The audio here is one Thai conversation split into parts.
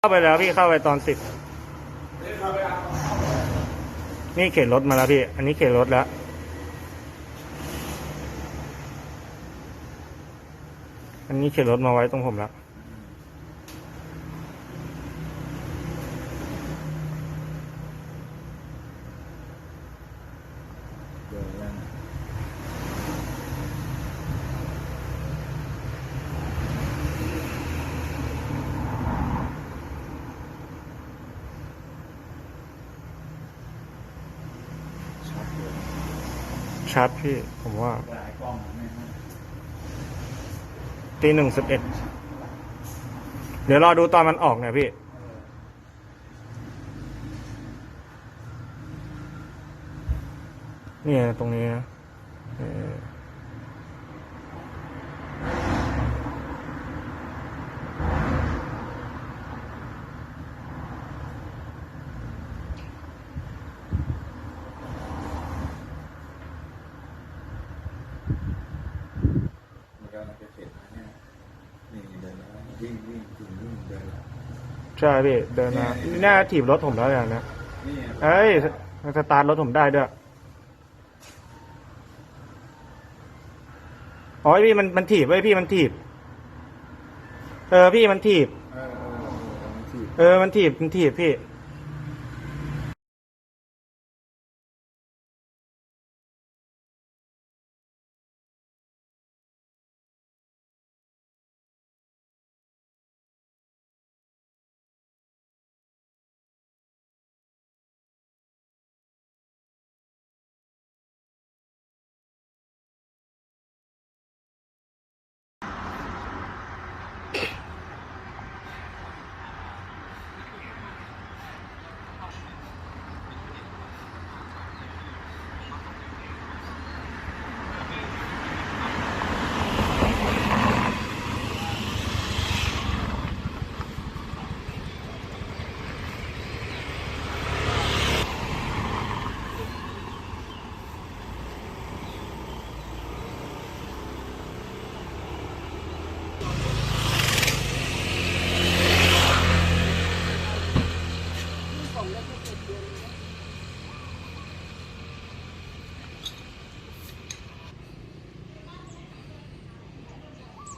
เข้าไปแล้วพี่เข้าไปตอนสิบนี่เข็นรถมาแล้วพี่ อันนี้เข็นรถแล้ว อันนี้เข็นรถมาไว้ตรงผมแล้ว เดี๋ยวยัง ชัดเลย ชัดพี่ ผมว่า ตีหนึ่งสิบเอ็ด เดี๋ยวรอดูตอนมันออกเนี่ยพี่ เนี่ยตรงนี้นะ กำลังจะเสร็จแล้วเนี่ยนี่เดินแล้ววิ่งวิ่งถึงวิ่งเดินแล้วใช่พี่เดินมาหน้าถีบรถผมแล้วอย่างเนี้ยนี่เอ้ยสตาร์ทรถผมได้ด้วยอ๋อพี่มันมันถีบไว้พี่มันถีบ เออพี่มันถีบ เออมันถีบมันถีบพี่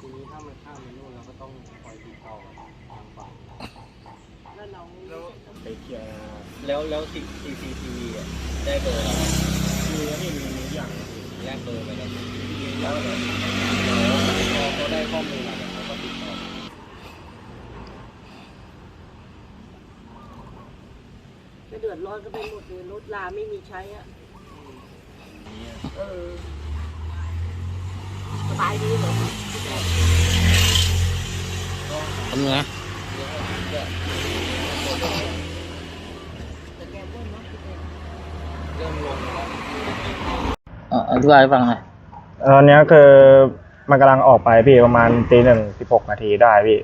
ทีนี้ถ้ามันข้ามไปนู่นเราก็ต้องคอยติดต่อทางฝั่งแล้วเราไปเคลียร์แล้วแล้วซีซีทีวีอะได้เบอร์เราไหมมีนะพี่มีมีอย่างแลกเบอร์ไปแล้วแล้วเดี๋ยวพอเขาได้ข้อมูลมาเนี่ยเขาก็ติดต่อไม่เดือดร้อนก็ไปหมดเลยรถลาไม่มีใช้อะเนี่ยเออสบายดีเหรอ ทำไงแต่แกเบิ้ลเนาะเริ่มลงแล้วอธิบายให้ฟังหน่อยตอนเนี้ยคือมันกำลังออกไปพี่ประมาณตีหนึ่งสิบหกนาทีได้พี่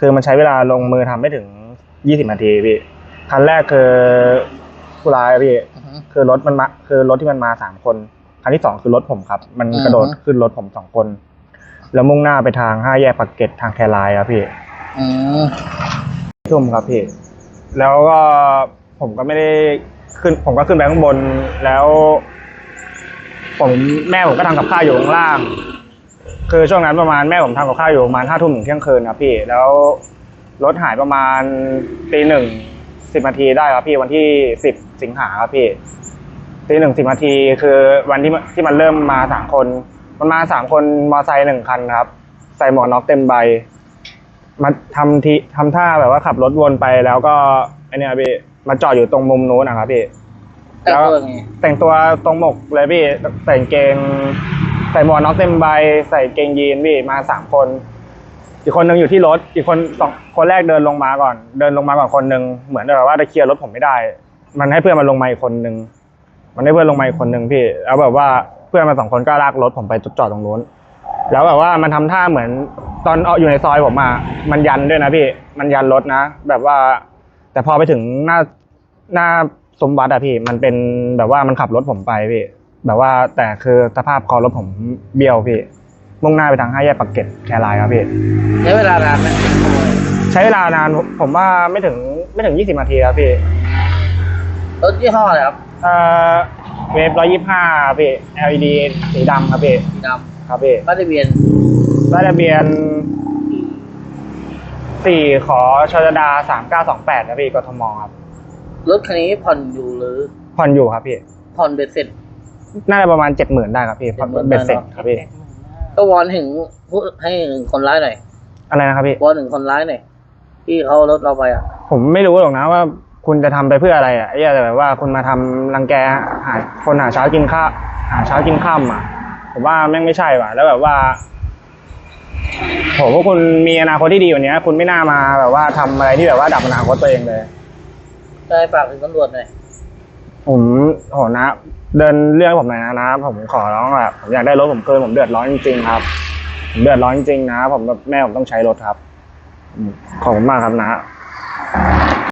คือมันใช้เวลาลงมือทำไม่ถึงยี่สิบนาทีพี่คันแรกคือผู้ร้ายอะพี่อือฮึคือรถมันมาคือรถที่มันมาสามคน คันที่สองคือรถผมครับ มันอือฮึกระโดดขึ้นรถผมสองคน แล้วมุ่งหน้าไปทางห้าแยกปากเกร็ดทางแครายครับพี่อืมทุ่มครับพี่ แล้วก็ผมก็ไม่ได้ขึ้น ผมก็ขึ้นไปข้างบนแล้ว ผมแม่ผมก็ทำกับข้าวอยู่ข้างล่าง คือช่วงนั้นประมาณแม่ผมทำกับข้าวอยู่ประมาณห้าทุ่มถึงเที่ยงคืนครับพี่ แล้วรถหายประมาณตีหนึ่งสิบนาทีได้ครับพี่วันที่สิบสิงหาครับพี่ตีหนึ่งสิบนาทีคือวันที่มันที่มันเริ่มมาสามคน มันมาสามคนมอไซค์หนึ่งคันครับ ใส่หมวกน็อกเต็มใบ มาทำทีทำท่าแบบว่าขับรถวนไปแล้วก็ไอเนี่ยพี่มาจอดอยู่ตรงมุมนู้นนะครับพี่ แต่งตัวไงแต่งตัวตรงหมกเลยพี่ใส่กางเกง ใส่หมวกน็อกเต็มใบ ใส่เกงยีนพี่มาสามคน อีกคนหนึ่งอยู่ที่รถ อีกคนสองคนแรกเดินลงมาก่อน เดินลงมาก่อนคนหนึ่งเหมือนแบบว่าจะเคลียร์รถผมไม่ได้ มันให้เพื่อนมาลงมาอีกคนหนึ่งมันให้เพื่อนลงมาอีกคนหนึ่งพี่ แล้วแบบว่าเพื่อนมาสองคนก็ลากรถผมไปจอดตรงนู้น แล้วแบบว่ามันทำท่าเหมือนตอนเอาอยู่ในซอยผมมามันยันด้วยนะพี่ มันยันรถนะ แบบว่า แต่พอไปถึงหน้าหน้าสมบัติอะพี่ มันเป็นแบบว่ามันขับรถผมไปพี่ แบบว่าแต่คือสภาพคอรถผมเบี้ยวพี่ มุ่งหน้าไปทางห้าแยกปากเกร็ดแครายครับพี่ ใช้เวลานานไหมขโมยช้เวลานานผมผมว่าไม่ถึงไม่ถึงยี่สิบนาทีครับพี่รถยี่ห้ออะไรครับเอ่อ เวฟร้อยยี่ห้าพี่ LED สีดำครับพี่สีดครับพี่ำป้ายทะเบียนป้ายทะเบียนสี่ขอชจดาสามเก้าสองแปดครับพี่กทมครับรถคันนี้ผ่อนอยู่หรือผ่อนอยู่ครับพี่ ผ่อนเบ็ดเสร็จ น่าจะประมาณเจ็ดหมื่นได้ครับพี่ผ่อน70,000 เบ็ดเสร็จครับพี่ก็วอนถึงผู้ให้ถึงคนร้ายหน่อยอะไรนะครับพี่ วอนถึงคนร้ายหน่อยที่เขาเอารถเราไปอะผมไม่รู้หรอกนะว่า คุณจะทำไปเพื่ออะไรอะไอ้เหี้ยแต่แบบว่าคุณมาทำรังแกหาคนหาเช้ากินข้าวหาเช้ากินข้ามอะผมว่าแม่งไม่ใช่ว่ะ แล้วแบบว่าโหพวกคุณมีอนาคตที่ดีกว่านี้คุณไม่น่ามาแบบว่าทำอะไรที่แบบว่าดับอนาคตตัวเองเลยได้ฝากถึงตำรวจหน่อยผมโหนะ เดินเรื่องให้ผมหน่อยนะนะผมขอร้องแบบผมอยากได้รถผมเกินผมเดือดร้อนจริงๆครับผมเดือดร้อนจริงๆนะผมแบบแม่ผมต้องใช้รถครับอืมขอบคุณมากครับนะ